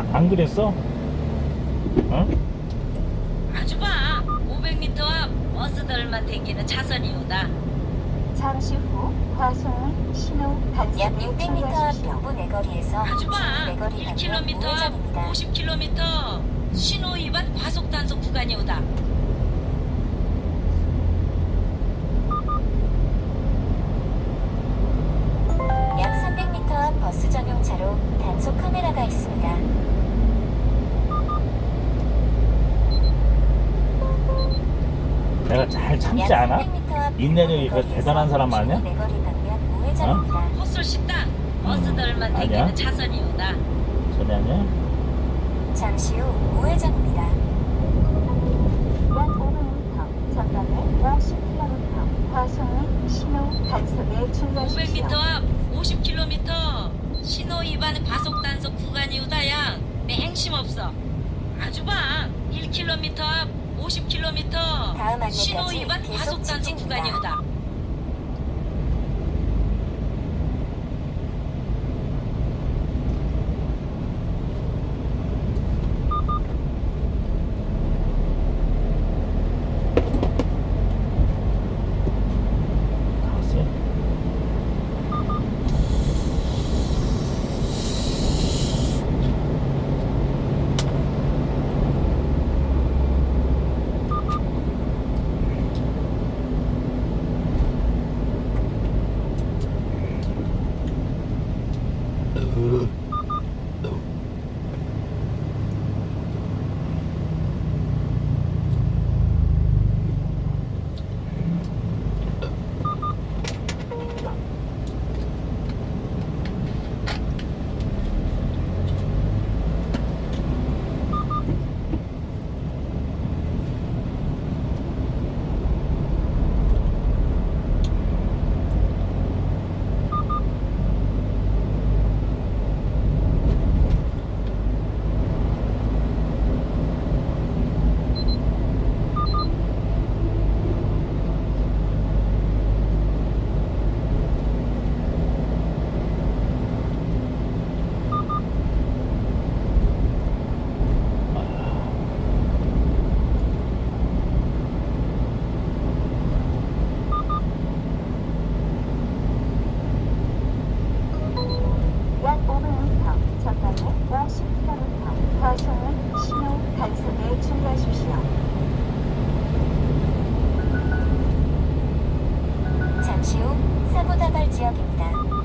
아, 안 그랬어? 어? 아주 봐 500m 앞 버스들만 댕기는 차선이 오다 잠시 후 과속 신호 약 단속에 600m 앞. 명부 내거리에서 아주 봐 중부 내거리 방면 1km 앞 우회전입니다. 50km 신호 위반 과속 단속 구간이 오다 내가 잘 참지 약 않아? 300m 앞 인내력이 그 대단한 사람 아니야? 우회전입니다. 헛술 식당 버스들만 음, 아니야. 댕기는 차선이 오다 전혀 아니야? 잠시 후 우회전입니다. 약 500m 전방에 50km 과속 신호 단속에 주의하십시오. 500m 앞 50km 신호 위반 과속 단속 구간이 오다 양 맹심 없어 아주 봐 1km 앞 50km 다음 신호 위반 과속 단속. 구간이오다 嗯。 지역입니다.